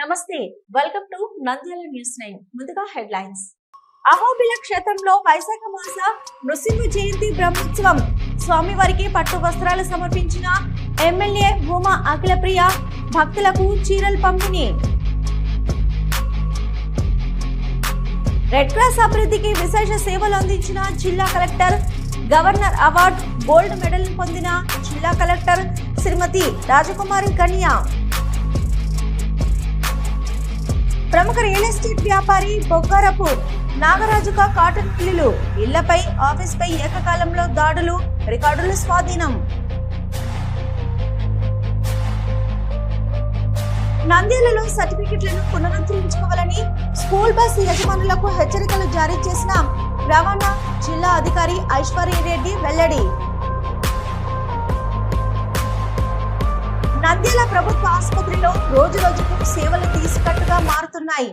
నమస్తే welcome to Nandyal news nine ముందుగా headlines Ahobila క్షేత్రంలో వైశాఖ మాస నృసింహ జయంతి బ్రహ్మోత్సవం. స్వామివారికి పట్టు వస్త్రాలు సమర్పించిన ఎమ్మెల్యే భూమా అఖిలప్రియ భక్తులకు చీరలు పంపిణీ. రెడ్ క్రాస్ అభివృద్ధికి విశేష సేవలు అందించిన జిల్లా collector governor award gold medal పొందిన జిల్లా కలెక్టర్ శ్రీమతి రాజకుమారి కన్యా. ప్రముఖ రియల్ ఎస్టేట్ వ్యాపారి బొగ్గారపు నాగరాజుక కాటన్ మిల్లులు ఇళ్ళపై ఆఫీస్పై ఏకకాలంలో దాడులు రికార్డులు స్వాధీనం. నంద్యాలలో సర్టిఫికెట్లను పునరుద్ధరించుకోవాలని స్కూల్ బస్ యజమానులకు హెచ్చరికలు జారీ చేసిన రవాణా జిల్లా అధికారి ఐశ్వర్య రెడ్డి వెల్లడి. నంద్యాల ప్రభుత్వ ఆసుపత్రిలో రోజు రోజుకు సేవలు తీసుకట్టుగా మారుతున్నాయి.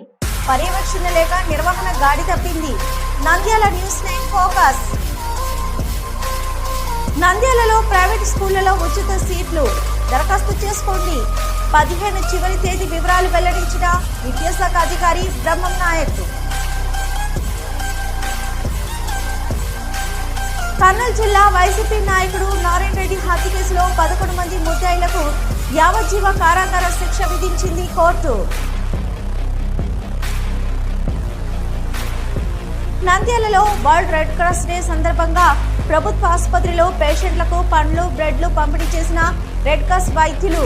పర్యవేక్షణ లేక నిర్వహణ గాడి తప్పింది. Nandyala news nine focus. నంద్యాలలో ప్రైవేట్ స్కూళ్ళలో ఉచిత సీట్లు. దరఖాస్తు చేసుకోండి. పదిహేను చివరి తేదీ వివరాలు వెల్లడించిన విద్యాశాఖ అధికారి బ్రహ్మం నాయక్. కర్నూలు జిల్లా వైసీపీ నాయకుడు నారాయణ రెడ్డి హత్య కేసులో పదకొండు మంది ముద్దాయి యావజ్జీవ కారాగార శిక్ష విధించింది కోర్టు. నంద్యాలలో వరల్డ్ రెడ్ క్రాస్ డే సందర్భంగా ప్రభుత్వ ఆసుపత్రిలో పేషెంట్లకు పండ్లు బ్రెడ్లు పంపిణీ చేసిన రెడ్ క్రాస్ వైద్యులు.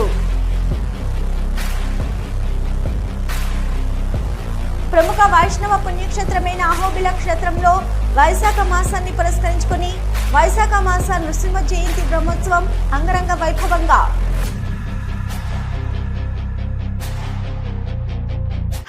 ప్రముఖ వైష్ణవ పుణ్యక్షేత్రమైన అహోబిల క్షేత్రంలో వైశాఖ మాసాన్ని పురస్కరించుకుని వైశాఖ మాస నృసింహ జయంతి బ్రహ్మోత్సవం అంగరంగ వైభవంగా.